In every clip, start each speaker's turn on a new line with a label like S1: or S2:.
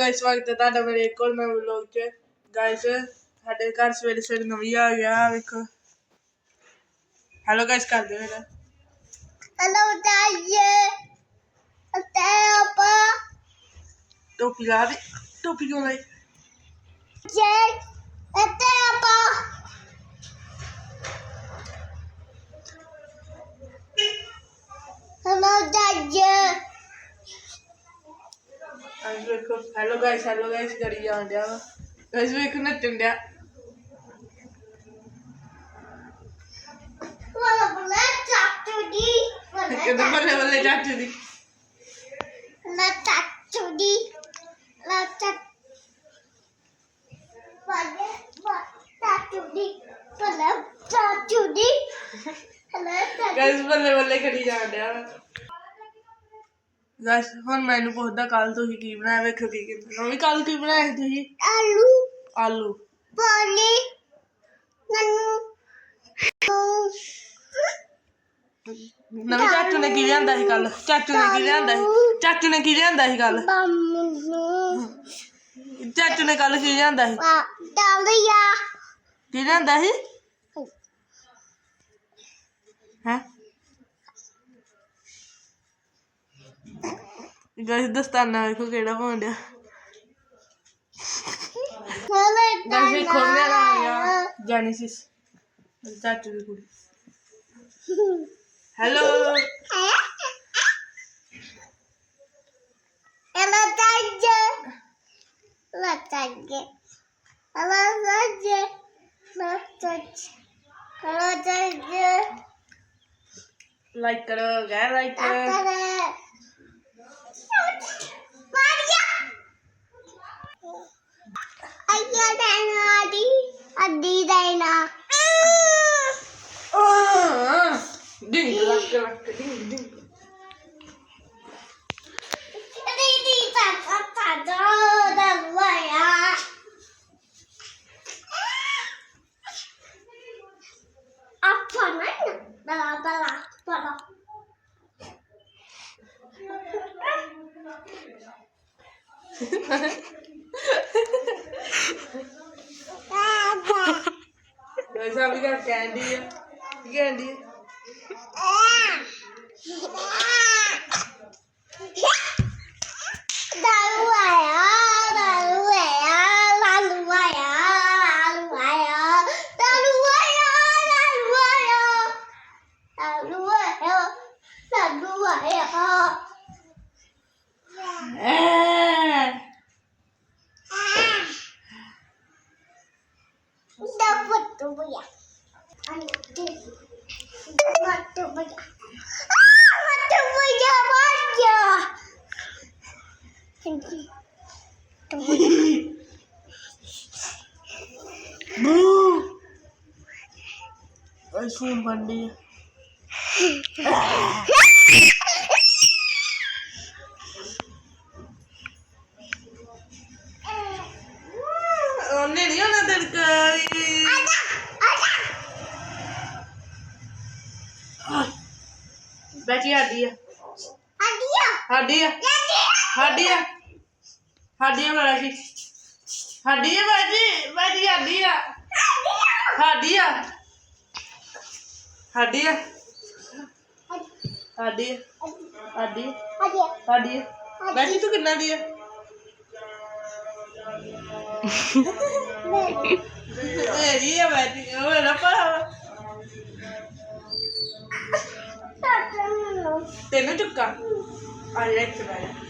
S1: Guys ਸਵਾਗਤ ਹੈ ਤੁਹਾਡਾ ਮੇਰੇ ਇੱਕ ਹੋਰ ਨਵੇਂ ਵਲੌਗ 'ਚ ਗਾਇਸ ਸਾਡੇ ਘਰ ਸਵੇਰੇ ਸਵੇਰੇ ਨਵੀਂ ਆ ਗਿਆ ਆਹ ਵੇਖੋ ਹੈਲੋ ਗਾਇਸ ਕਰ ਦਿਓ ਮੇਰਾ
S2: Hello, Dad. Papa.
S1: ਟੋਪੀ ਲਾ ਦੇ ਟੋਪੀ ਕਿਉਂ ਲਾਈ
S2: Jay. Papa.
S1: ਵੇਖੋ ਹੈਲੋ ਗਾਇਸ ਹੈਲੋ ਗਾਇਸ ਕਰੀ ਜਾਣ ਡਿਆ ਵਾ ਗਾਇਸ ਵੇਖੋ ਨੱਚਣ ਡਿਆ
S2: Wanna play Doctor D?
S1: ਕਿਤੇ ਬੱਲੇ ਬੱਲੇ ਚਾਚੂ ਦੀ
S2: Let's Doctor D. Let's Doctor D. Doctor D. Hello, Dad.
S1: Guys ਬੱਲੇ ਬੱਲੇ ਕਰੀ ਜਾਣ ਡਿਆ ਵਾ Guys ਹੁਣ ਮੈਨੂੰ ਪੁੱਛਦਾ ਕੱਲ ਤੁਸੀਂ ਕੀ ਬਣਾਇਆ ਵੇਖੋ ਕੀ ਕਹਿੰਦਾ ਮੰਮੀ ਕੱਲ ਕੀ ਬਣਾਇਆ ਸੀ ਤੁਸੀਂ
S2: Alu.
S1: ਆਲੂ
S2: Bonnie. Nanu.
S1: ਨਵੀਂ ਚਾਚੂ ਨੇ ਕੀ ਲਿਆਂਦਾ ਸੀ ਕੱਲ ਚਾਚੂ ਨੇ ਕੀ ਲਿਆਂਦਾ ਸੀ ਚਾਚੂ ਨੇ ਕੀ ਲਿਆਂਦਾ ਸੀ ਕੱਲ. ਚਾਚੂ ਨੇ ਕੱਲ ਕੀ ਲਿਆਂਦਾ ਸੀ
S2: Dalia.
S1: ਕੀ ਲਿਆਂਦਾ ਸੀ ਹੈ ਗਾਇਸ ਦਸਤਾਨਾ ਵੇਖੋ ਕਿਹੜਾ ਪਾਉਣ ਡਿਆ ਗਾਇਸ ਖੋਲ੍ਹਣੇ ਵਾਲਾ ਆ ਗਿਆ ਜੈਨੀਸਿਸ ਚਾਚੂ ਦੀ ਕੁੜੀ ਹੈਲੋ. ਲਾਈਕ ਕਰੋ ਗਾ ਲਾਈਕ.
S2: ਡਿੰਗ 妈
S1: 呀！阿爹在哪
S2: 儿？爹，阿爹在哪儿？啊！叮当，
S1: 叮当，叮叮！弟弟打打打
S2: 到打过来呀！啊！转哪呢？巴拉巴拉巴拉。Dois amigos Candy. Candy. Dá
S1: o ar. Bu. Ayun bandi. Onne. Ada. Ada. Hadiah. Hadiah. Hadiah. ਸਾਡੀ ਆ।
S2: Adia,
S1: ਸਾਡੀ ਆ
S2: Adia.
S1: ਸਾਡੀ ਆ ਸਾਡੀ ਆ ਬੜਾ ਸੀ ਸਾਡੀ ਆ। ਬਾਜੀ ਬਾਜੀ ਸਾਡੀ ਆ। ਸਾਡੀ ਆ। ਸਾਡੀ ਆ। ਸਾਡੀ ਆ। ਸਾਡੀ ਆ।
S2: Adia.
S1: ਸਾਡੀ ਆ ਬਾਜੀ ਤੂੰ ਕਿੰਨਾ ਦੀ ਆ? ਤੇਰੀ ਆ ਬਾਜੀ ਉਹ ਨਾ ਪਾ ਤੈਨੂੰ ਚੁੱਕਾ। ਆ ਲੈ ਇੱਥੇ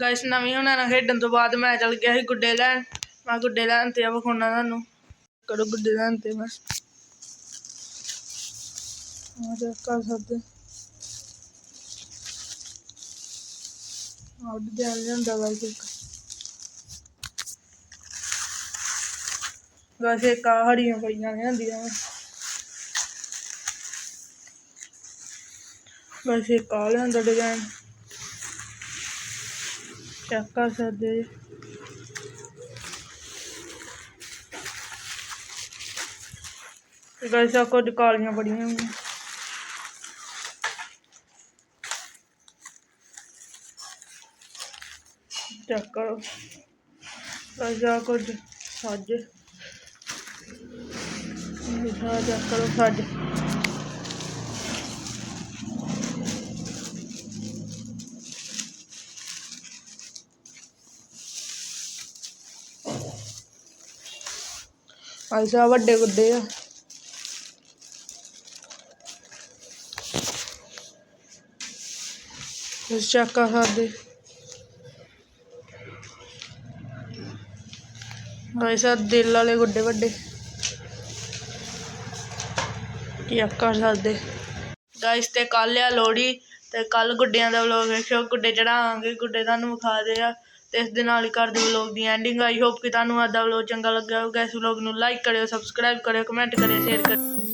S1: ਗਾਇਸ ਨਵੀਂ ਉਹਨਾਂ ਨਾਲ ਖੇਡਣ ਤੋਂ ਬਾਅਦ ਮੈਂ ਚੱਲ ਗਿਆ ਸੀ ਗੁੱਡੇ ਲੈਣ। ਮੈਂ ਗੁੱਡੇ ਲੈਣ ਤੇ ਆ ਵਿਖਾਉਣਾ ਤੁਹਾਨੂੰ। ਕਰੋ ਗੁੱਡੇ ਲੈਣ ਤੇ ਮੈਂ ਆ ਜਾ ਕਰ ਸਕਦੇ ਆਹ ਡਿਜ਼ਾਈਨ ਲਿਆਂਦਾ ਗਾਇਸ ਇੱਕ। ਗਾਇਸ ਇੱਕ ਹੜੀਆਂ ਪਈਆਂ ਲਿਆਂਦੀਆਂ ਗਾਇਸ ਇੱਕ ਆਹ ਲਿਆਂਦਾ ਡਿਜ਼ਾਈਨ चक्का सा दे। गैस आपको निकालना पड़ी हैं। चेक करो गैस सज चेक करो सज ਸੱਜ ਇਹ ਵੱਡੇ ਗੁੱਡੇ ਆ। ਇਸ ਚੈੱਕ ਕਰ ਸਕਦੇ ਗਾਇਸ ਦਿਲ ਵਾਲੇ ਗੁੱਡੇ ਵੱਡੇ। ਚੱਕਾ ਕਰ ਗਾਇਸ ਤੇ ਕੱਲ ਆ ਲੋਹੜੀ, ਤੇ ਕੱਲ ਗੁੱਡਿਆਂ ਦਾ ਵਲੋਗ ਵੇਖਿਓ। ਗੁੱਡੇ ਚੜਾਵਾਂਗੇ, ਗੁੱਡੇ ਤੁਹਾਨੂੰ ਵਿਖਾ ਦੇ ਆ। ਤੇ ਇਸ ਦੇ ਨਾਲ ਹੀ ਕਰਦੇ ਵਲੋਗ ਦੀ ਐਂਡਿੰਗ ਆਈ ਹੋਪ ਕਿ ਤੁਹਾਨੂੰ ਅੱਜ ਦਾ ਵਲੋਗ ਚੰਗਾ ਲੱਗਾ ਹੋਵੇਗਾ ਇਸ ਵਲੋਗ ਨੂੰ ਲਾਈਕ ਕਰਿਓ ਸਬਸਕ੍ਰਾਈਬ ਕਰਿਓ ਕਮੈਂਟ ਕਰਿਓ ਸ਼ੇਅਰ ਕਰਿਓ।